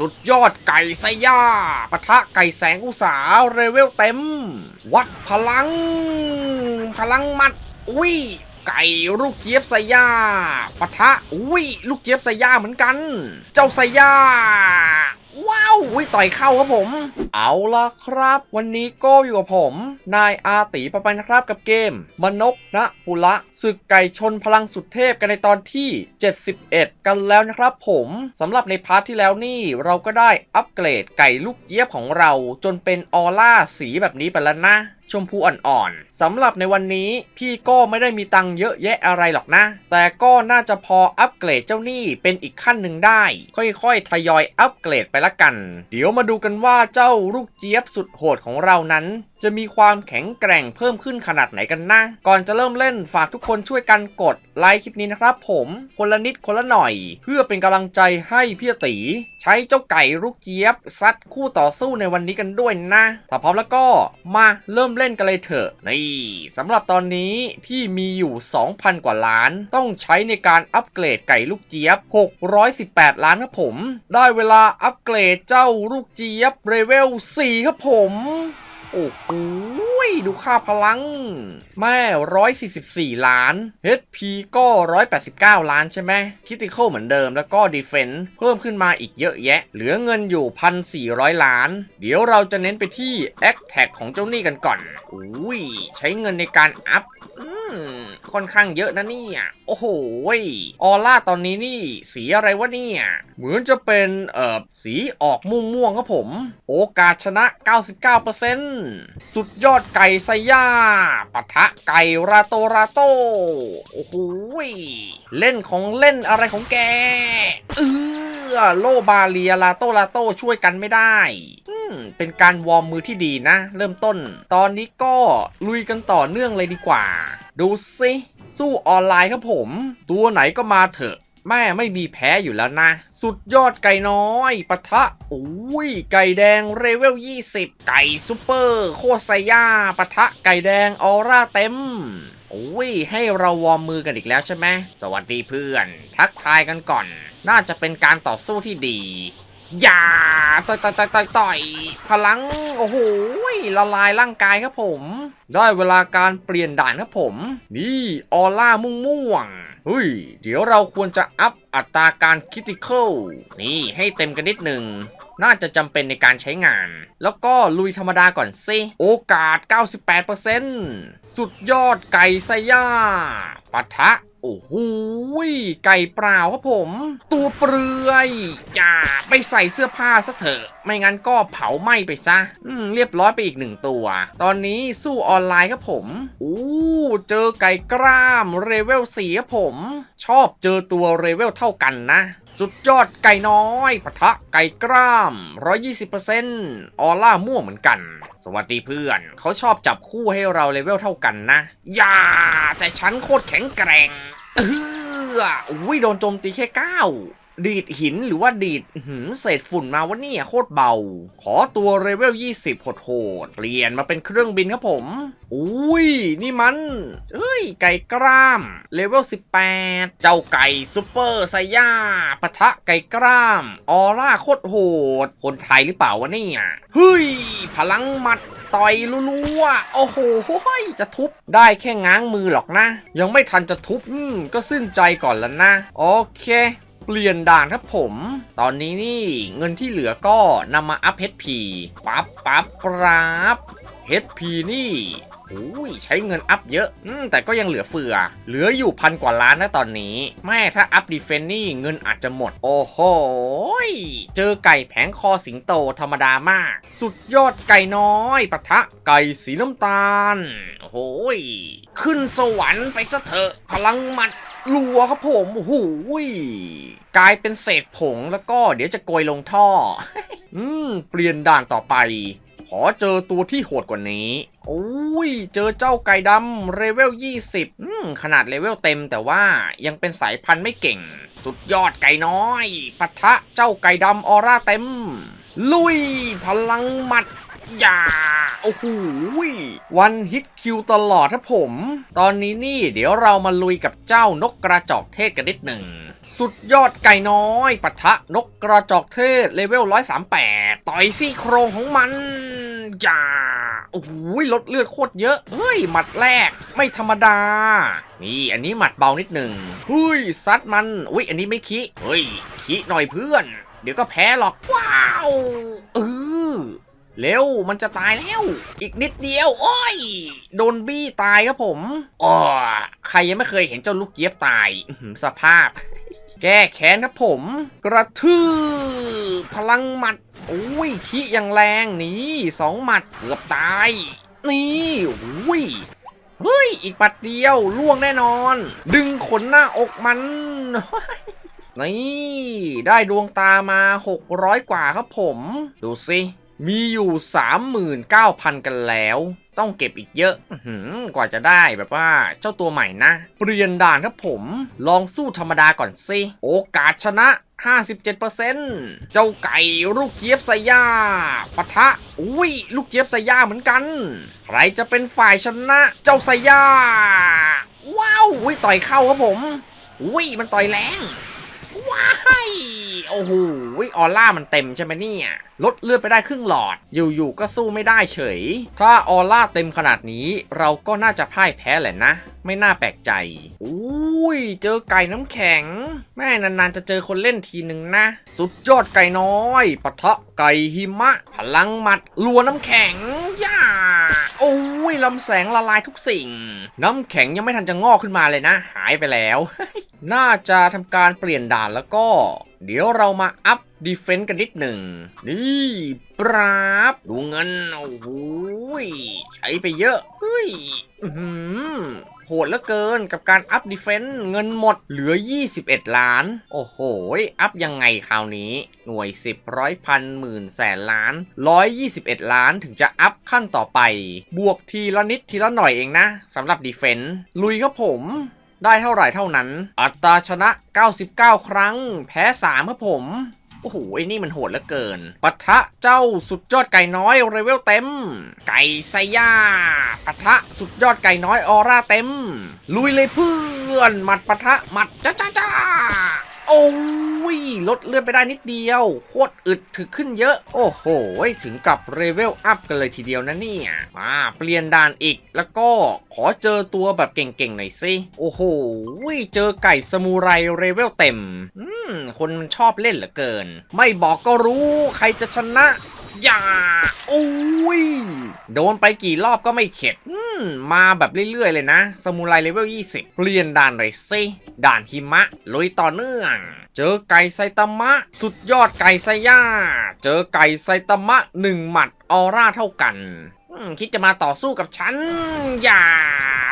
สุดยอดไก่ไซย่าปะทะไก่แสงอุสาเรเวลเต็ม วัดพลัง พลังมัด อุ้ย ไก่ลูกเจี๊ยบไซย่าปะทะ อุ้ย ลูกเจี๊ยบไซย่าเหมือนกัน เจ้าไซย่า ว้าววิต่อยเข้าครับผม เอาละครับ วันนี้ก็อยู่กับผม นายอาตีปะไปนะครับกับเกม มนกนะปุระศึกไก่ชนพลังสุดเทพกันในตอนที่ 71 กันแล้วนะครับผมสำหรับในพาร์ทที่แล้วนี่ เราก็ได้อัปเกรดไก่ลูกเจี๊ยบของเรา จนเป็นออร่าสีแบบนี้ไปแล้วนะ ชมพูอ่อนๆสำหรับในวันนี้พี่ก็ไม่ได้มีตังค์เยอะแยะอะไรหรอกนะ แต่ก็น่าจะพออัปเกรดเจ้าหนี้เป็นอีกขั้นหนึ่งได้ ค่อยๆ ทยอยอัปเกรดไปละกัน เดี๋ยวมาดูกันว่าเจ้าลูกเจี๊ยบสุดโหดของเรานั้น จะมีความแข็งแกร่งเพิ่มขึ้นขนาดไหนกันนะ ก่อนจะเริ่มเล่นฝากทุกคนช่วยกันกดไลค์คลิปนี้นะครับผมคนละนิดคนละหน่อย เพื่อเป็นกำลังใจให้พี่ตี ใช้เจ้าไก่ลูกเจี๊ยบ ซัดคู่ต่อสู้ในวันนี้กันด้วยนะ ถ้าพร้อมแล้วก็มาเริ่มเล่นกันเลยเถอะนี่สำหรับตอนนี้พี่มีอยู่ 2,000 กว่าล้าน ต้องใช้ในการอัปเกรดไก่ลูกเจี๊ยบ 618 ล้านครับผม ได้เวลาอัปเกรดเจ้าลูกเจี๊ยบเลเวล4ครับผม โอ้โหดูค่าพลัง แม่ร้อยสี่สิบสี่ล้าน HP ก็ร้อยแปดสิบเก้าล้านใช่ไหมคิติคอลเหมือนเดิมแล้วก็ดีเฟนต์เพิ่มขึ้นมาอีกเยอะแยะ เหลือเงินอยู่พันสี่ร้อยล้าน เดี๋ยวเราจะเน้นไปที่แอคแท็กของเจ้านี่กันก่อนอุ้ยใช้เงินในการอัพ อืม ค่อนข้างเยอะนะเนี่ย โอ้โหออร่าตอนนี้นี่ สีอะไรวะเนี่ย เหมือนจะเป็นเอ่อสีออกม่วงม่วงๆครับผม โอกาสชนะ 99%สุดยอดไก่ไซย่าปะทะไก่ราโตราโต โอ้โหเล่นของเล่นอะไรของแก เออโลบาเลียลาโตลาโตช่วยกันไม่ได้ เป็นการวอร์มมือที่ดีนะ เริ่มต้น ตอนนี้ก็ลุยกันต่อเนื่องเลยดีกว่า ดูสิสู้ออนไลน์ครับผม ตัวไหนก็มาเถอะ แม่ไม่มีแพ้อยู่แล้วนะ สุดยอดไก่น้อยปะทะอุ้ยไก่แดงเรเวล 20 ไก่ซูเปอร์ โคตรไซย่าปะทะไก่แดงออร่าเต็มโอ้ยให้เราวอร์มมือกันอีกแล้วใช่ไหมสวัสดีเพื่อน ทักทายกันก่อน น่าจะเป็นการต่อสู้ที่ดี อย่าต่อยต่อยต่อยต่อยต่อยพลังโอ้โหละลายร่างกายครับผม ได้เวลาการเปลี่ยนด่านครับผม นี่ออร่ามุ่งม่วงเฮ้ยเดี๋ยวเราควรจะอัพอัตราการคิติคอลนี่ให้เต็มกันนิดหนึ่งน่าจะจำเป็นในการใช้งาน แล้วก็ลุยธรรมดาก่อนสิ โอกาส 98%สุดยอดไก่ไซย่าปะทะ โอ้โหไก่เปล่าครับผม ตัวเปลือยอย่าไปใส่เสื้อผ้าซะเถอะไม่งั้นก็เผาไหม้ไปซะ อืม เรียบร้อยไปอีกหนึ่งตัว ตอนนี้สู้ออนไลน์ครับผม อู้ เจอไก่กล้ามเรเวล4ครับผม ชอบเจอตัวเรเวลเท่ากันนะ สุดยอดไก่น้อยปะทะไก่กล้าม 120%ออร่าม่วเหมือนกัน สวัสดีเพื่อน เขาชอบจับคู่ให้เราเลเวลเท่ากันนะ อย่า แต่ฉันโคตรแข็งแกร่ง เอออุ้ยโดนโจมตีแค่เก้า ดีดหินหรือว่าดีดหือเศษฝุ่นมาวะเนี่ยโคตรเบา ขอตัวเลเวล 20โหดโหดๆเปลี่ยนมาเป็นเครื่องบินครับผม อุ้ย นี่มัน เอ้ย ไก่กล้าม เลเวล 18 เจ้าไก่ซูเปอร์ไซย่าปะทะไก่กล้าม ออร่าโคตรโหด คนไทยหรือเปล่าวะเนี่ยเฮ้ย พลังหมัดต่อยรัวๆ โอ้โห จะทุบได้แค่ง้างมือหรอกนะ ยังไม่ทันจะทุบ อืม ก็สิ้นใจก่อนแล้วนะ โอเค เปลี่ยนด่านครับผม ตอนนี้นี่เงินที่เหลือก็นำมาอัพ HP ปั๊บปั๊บปรับ HP นี่ อ้ยใช้เงินอัพเยอะอืมแต่ก็ยังเหลือเฟือ เหลืออยู่พันกว่าล้านนะตอนนี้ แม่ถ้าอัพดีเฟนนี่เงินอาจจะหมด โอ้โหเจอไก่แผงคอสิงโตธรรมดามาก สุดยอดไก่น้อยปะทะไก่สีน้ำตาลโอ้โหยขึ้นสวรรค์ไปซะเถอะพลังมัดรัวครับผมโอ้โหยกลายเป็นเศษผงแล้วก็เดี๋ยวจะโกยลงท่อ อืม เปลี่ยนด่านต่อไป อเจอตัวที่โหดกว่านี้โอ้ย เจอเจ้าไก่ดำเรเวล 20อืมขนาดเลเวลเต็มแต่ว่ายังเป็นสายพันธุ์ไม่เก่ง สุดยอดไก่น้อยปะทะเจ้าไก่ดำออร่าเต็ม ลุย พลังหมัดอย่าโอ้โหวันฮิตคิวตลอดครับผม ตอนนี้นี่เดี๋ยวเรามาลุยกับเจ้านกกระจอกเทศกันนิดหนึ่ง สุดยอดไก่น้อยปะทะนกกระจอกเทศเลเวล 138 ต่อยซี่โครงของมัน จ้าโอ้โหลดเลือดโคตรเยอะ เฮ้ย หมัดแรก ไม่ธรรมดา นี่ อันนี้หมัดเบานิดหนึ่งเฮ้ย ซัดมัน อุ้ย อันนี้ไม่คิเฮ้ย คิหน่อยเพื่อน เดี๋ยวก็แพ้หรอก ว้าว เออเร็ว มันจะตายแล้ว อีกนิดเดียว โอ้ย โดนบี้ตายครับผมอ๋อใครยังไม่เคยเห็นเจ้าลูกเจี๊ยบตาย สภาพ แก้แค้นครับผม กระทืบพลังหมัดโอ้ยขี้อย่างแรงนี่สองหมัดเกือบตาย นี่โอ้ยเฮ้ย อีกปัดเดียวล่วงแน่นอน ดึงขนหน้าอกมัน นี่ ได้ดวงตามา 600 กว่าครับผม ดูสิ มีอยู่ 39,000 กันแล้ว ต้องเก็บอีกเยอะหืกว่าจะได้แบบว่าเจ้าตัวใหม่นะ เปลี่ยนด่านครับผม ลองสู้ธรรมดาก่อนสิโอกาสชนะ 57%เจ้าไก่ลูกเจี๊ยบไซย่าปะทะ อุ้ยลูกเจี๊ยบไซย่าเหมือนกัน ใครจะเป็นฝ่ายชนะ เจ้าไซย่า ว้าวอุ้ยต่อยเข้าครับผม อุ้ยมันต่อยแรง ว้ายโอ้โหออร่ามันเต็มใช่ไหมเนี่ยลดเลือดไปได้ครึ่งหลอด อยู่ๆก็สู้ไม่ได้เฉย ถ้าออร่าเต็มขนาดนี้ เราก็น่าจะพ่ายแพ้แหละนะ ไม่น่าแปลกใจอุ้ยเจอไก่น้ำแข็ง แม่นานๆจะเจอคนเล่นทีหนึ่งนะ สุดยอดไก่น้อยปะทะไก่หิมะ พลังหมัดลัวน้ำแข็งย่าโอ้ยลำแสงละลายทุกสิ่ง น้ำแข็งยังไม่ทันจะงอกขึ้นมาเลยนะ หายไปแล้ว น่าจะทำการเปลี่ยนด่านแล้วก็ เดี๋ยวเรามาอัพดีเฟนต์กันนิดหนึ่ง นี่ปราบ ดูเงิน โอ้โหใช้ไปเยอะ เฮ้ยโหดเหลือเกินกับการอัพดีเฟนต์เงินหมดเหลือ 21 ล้าน โอ้โห อัพยังไงคราวนี้ หน่วย 10ร้อยพันหมื่นแสนล้าน 121 ล้านถึงจะอัพขั้นต่อไป บวกทีละนิดทีละหน่อยเองนะสำหรับดีเฟนต์ลุยครับผม ได้เท่าไหร่เท่านั้น อัตราชนะ 99 ครั้ง แพ้ 3 ครับผม โอ้โห ไอ้นี่มันโหดเหลือเกิน ปะทะเจ้าสุดยอดไก่น้อยเรเวลเต็ม ไก่ไซย่าปะทะสุดยอดไก่น้อยออร่าเต็ม ลุยเลยเพื่อน หมัดปะทะ หมัดจ้าจ้าจ้า อ้ยลดเลือดไปได้นิดเดียว โคตรอึดถึกขึ้นเยอะ โอ้โห ถึงกับเรเวลอัพกันเลยทีเดียวนะเนี่ย มาเปลี่ยนด่านอีก แล้วก็ขอเจอตัวแบบเก่งๆหน่อยสิ โอ้โห เจอไก่สมูไรเรเวลเต็ม อืม คนมันชอบเล่นเหลือเกิน ไม่บอกก็รู้ ใครจะชนะ อย่าโอ้ย โดนไปกี่รอบก็ไม่เข็ดมมาแบบเรื่อย ๆ เลยนะสมุไรเลเวล 20 เปลี่ยนด่านเลยสิด่านหิมะลุยต่อเนื่อง เจอไก่ไซตามะ สุดยอดไก่ไซย่า เจอไก่ไซตามะหนึ่งหมัดออร่าเท่ากัน คิดจะมาต่อสู้กับฉัน อย่า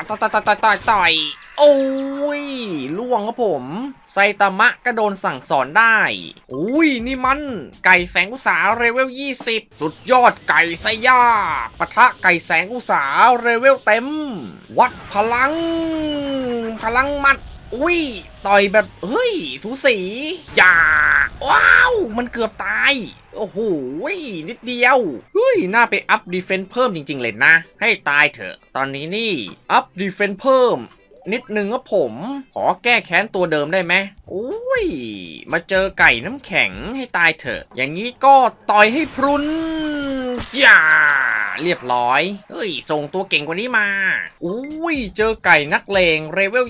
ต่อยต่อยต่อยต่อยต่อยโอ้ยล่วงครับผมไซตามะก็โดนสั่งสอนได้อุ้ยนี่มันไก่แสงอุสาเรเวล 20 สุดยอดไก่ไซย่าปะทะไก่แสงอุสาเรเวลเต็ม วัดพลัง พลังมัด อุ้ย ต่อยแบบ เฮ้ย สูสี อย่า ว้าว มันเกือบตาย โอ้โห นิดเดียว เฮ้ย น่าไปอัพดีเฟนส์เพิ่มจริง ๆ เลยนะ ให้ตายเถอะ ตอนนี้นี่ อัพดีเฟนส์เพิ่ม นิดนึงก็ผม ขอแก้แค้นตัวเดิมได้ไหมโอ้ย มาเจอไก่น้ำแข็งให้ตายเถอะ อย่างนี้ก็ต่อยให้พรุนอย่า เรียบร้อย เฮ้ย ส่งตัวเก่งกว่านี้มา อุ้ย เจอไก่นักเลงเรเวล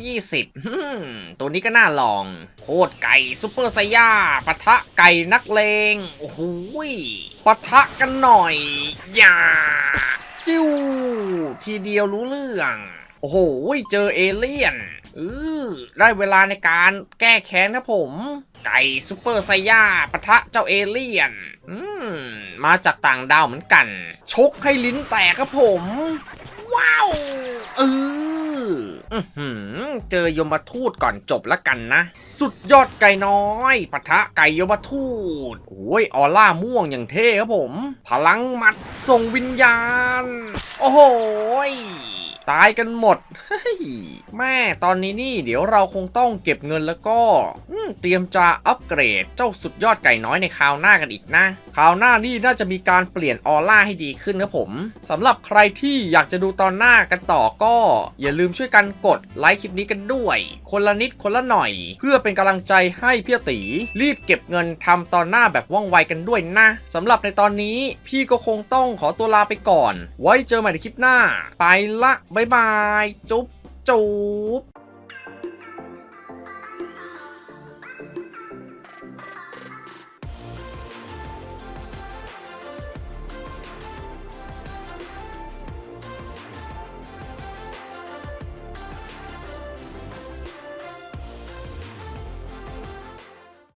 20 ตัวนี้ก็น่าลอง โคตรไก่ซุปเปอร์ไซย่าปะทะไก่นักเลง โอ้โหยปะทะกันหน่อย อย่า จิ้ว ทีเดียวรู้เรื่อง โอ้โห เจอเอเลี่ยนอือได้เวลาในการแก้แค้นครับผม ไก่ซูเปอร์ไซย่าปะทะเจ้าเอเลี่ยน อืม มาจากต่างดาวเหมือนกัน ชกให้ลิ้นแตกครับผม ว้าวเออเจอยมทูตก่อนจบแล้วกันนะ สุดยอดไก่น้อยปะทะไก่ยมทูตโอ้ยออร่าม่วงอย่างเท่ครับผม พลังมัดส่งวิญญาณ โอ้โหย ตายกันหมดเฮ้ยแม่ตอนนี้นี่เดี๋ยวเราคงต้องเก็บเงินแล้วก็เตรียมจะอัปเกรดเจ้าสุดยอดไก่น้อยในคราวหน้ากันอีกนะคราวหน้านี่น่าจะมีการเปลี่ยนออร่าให้ดีขึ้นนะผมสำหรับใครที่อยากจะดูตอนหน้ากันต่อก็ อย่าลืมช่วยกันกดไลค์คลิปนี้กันด้วย คนละนิดคนละหน่อย เพื่อเป็นกำลังใจให้พี่ตีรีบเก็บเงินทำตอนหน้าแบบว่องไวกันด้วยนะสำหรับในตอนนี้พี่ก็คงต้องขอตัวลาไปก่อน ไว้เจอใหม่ในคลิปหน้า ไปละบ๊ายบาย จุ๊บจุ๊บ